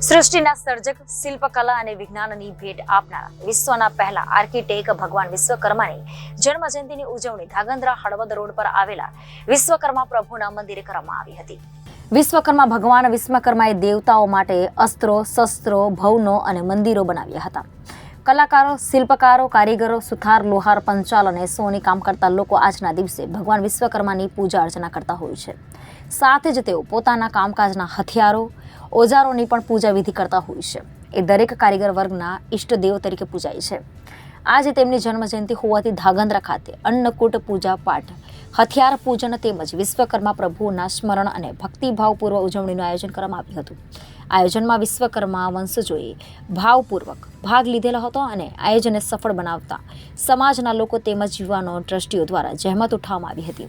સૃષ્ટિના સર્જક, શિલ્પકલા અને વિજ્ઞાનની ભેટ આપનારા વિશ્વના પહેલા આર્કિટેક્ટ ભગવાન વિશ્વકર્માની જન્મ જયંતિની ઉજવણી ધાગંદ્રા હળવદ રોડ પર આવેલા વિશ્વકર્મા પ્રભુના મંદિરે કરવામાં આવી હતી. વિશ્વકર્મા ભગવાન વિશ્વકર્માએ દેવતાઓ માટે અસ્ત્રો, શસ્ત્રો, ભવનો અને મંદિરો બનાવ્યા હતા. કલાકારો, શિલ્પકારો, કારીગરો, સુથાર, લોહાર, પંચાલ અને સોની કામ કરતા લોકો આજના દિવસે ભગવાન વિશ્વકર્માની પૂજા અર્ચના કરતા હોય છે. સાથે જ તેઓ પોતાના કામકાજના હથિયારો ઓજારોની પણ પૂજા વિધિ કરતા હોય છે. એ દરેક કારીગર વર્ગના ઈષ્ટદેવ તરીકે પૂજાય છે. આજે તેમની જન્મજયંતિ હોવાથી ધાગંદ્રા ખાતે અન્નકૂટ પૂજા પાઠ, હથિયાર પૂજન તેમજ વિશ્વકર્મા પ્રભુના સ્મરણ અને ભક્તિભાવપૂર્વક ઉજવણીનું આયોજન કરવામાં આવ્યું હતું. આયોજનમાં વિશ્વકર્મા વંશજોએ ભાવપૂર્વક ભાગ લીધેલો હતો અને આયોજનને સફળ બનાવતા સમાજના લોકો તેમજ યુવાનો ટ્રસ્ટીઓ દ્વારા જહેમત ઉઠાવવામાં આવી હતી.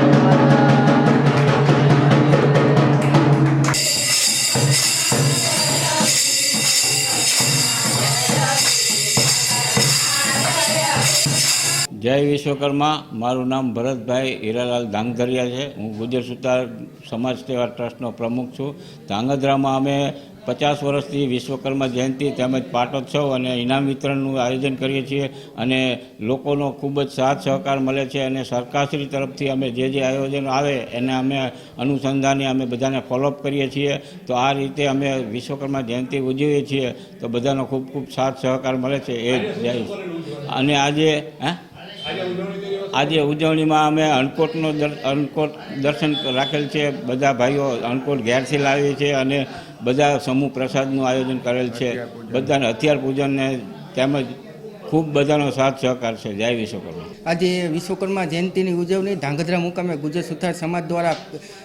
જય વિશ્વકર્મા, મારું નામ ભરતભાઈ હીરાલાલ ધાંગધરિયા છે. હું ગુજર સુતાર સમાજ સેવા ટ્રસ્ટનો પ્રમુખ છું. ધાંગધ્રામાં અમે પચાસ વર્ષથી વિશ્વકર્મા જયંતિ તેમજ પાટોત્સવ અને ઇનામ વિતરણનું આયોજન કરીએ છીએ અને લોકોનો ખૂબ જ સાથ સહકાર મળે છે અને સરકારશ્રી તરફથી અમે જે જે આયોજન આવે એને અમે અનુસંધાને અમે બધાને ફોલોઅપ કરીએ છીએ. તો આ રીતે અમે વિશ્વકર્મા જયંતિ ઉજવીએ છીએ. તો બધાનો ખૂબ ખૂબ સાથ સહકાર મળે છે. એ જ અને આજે, હે? આજે ઉજવણીમાં અમે અણકોટનો અણકોટ દર્શન રાખેલ છે. બધા ભાઈઓ અણકોટ ઘેરથી લાવીએ છીએ અને બધા સમૂહ પ્રસાદનું આયોજન કરેલ છે. બધાને હથિયાર પૂજનને તેમજ ખૂબ બધાનો સાથ સહકાર છે, જય વિશ્વકર્મા. આજે વિશ્વકર્મા જયંતિની ઉજવણી ધાંગધ્રા મુકામે ગુજરાત સુથાર સમાજ દ્વારા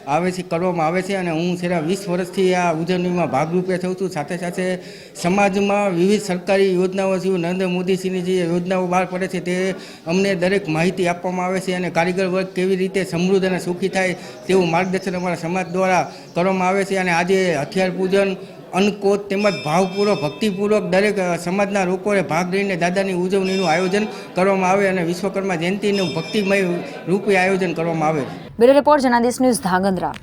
આવે છે, કરવામાં આવે છે અને હું છેલ્લા વીસ વર્ષથી આ ઉજવણીમાં ભાગરૂપે થઉં છું. સાથે સાથે સમાજમાં વિવિધ સરકારી યોજનાઓ છે નરેન્દ્ર મોદીસિંહની જે યોજનાઓ બહાર પડે છે તે અમને દરેક માહિતી આપવામાં આવે છે અને કારીગર વર્ગ કેવી રીતે સમૃદ્ધ અને સુખી થાય તેવું માર્ગદર્શન અમારા સમાજ દ્વારા કરવામાં આવે છે અને આજે હથિયાર પૂજન અન્નકોટ તેમજ ભાવપૂર્વક, ભક્તિપૂર્વક દરેક સમાજના લોકોએ ભાગ લઈને દાદાની ઉજવણીનું આયોજન કરવામાં આવે અને વિશ્વકર્મા જયંતિનું ભક્તિમય રૂપે આયોજન કરવામાં આવે. Bureau report, Janadesh news Dhrangadhra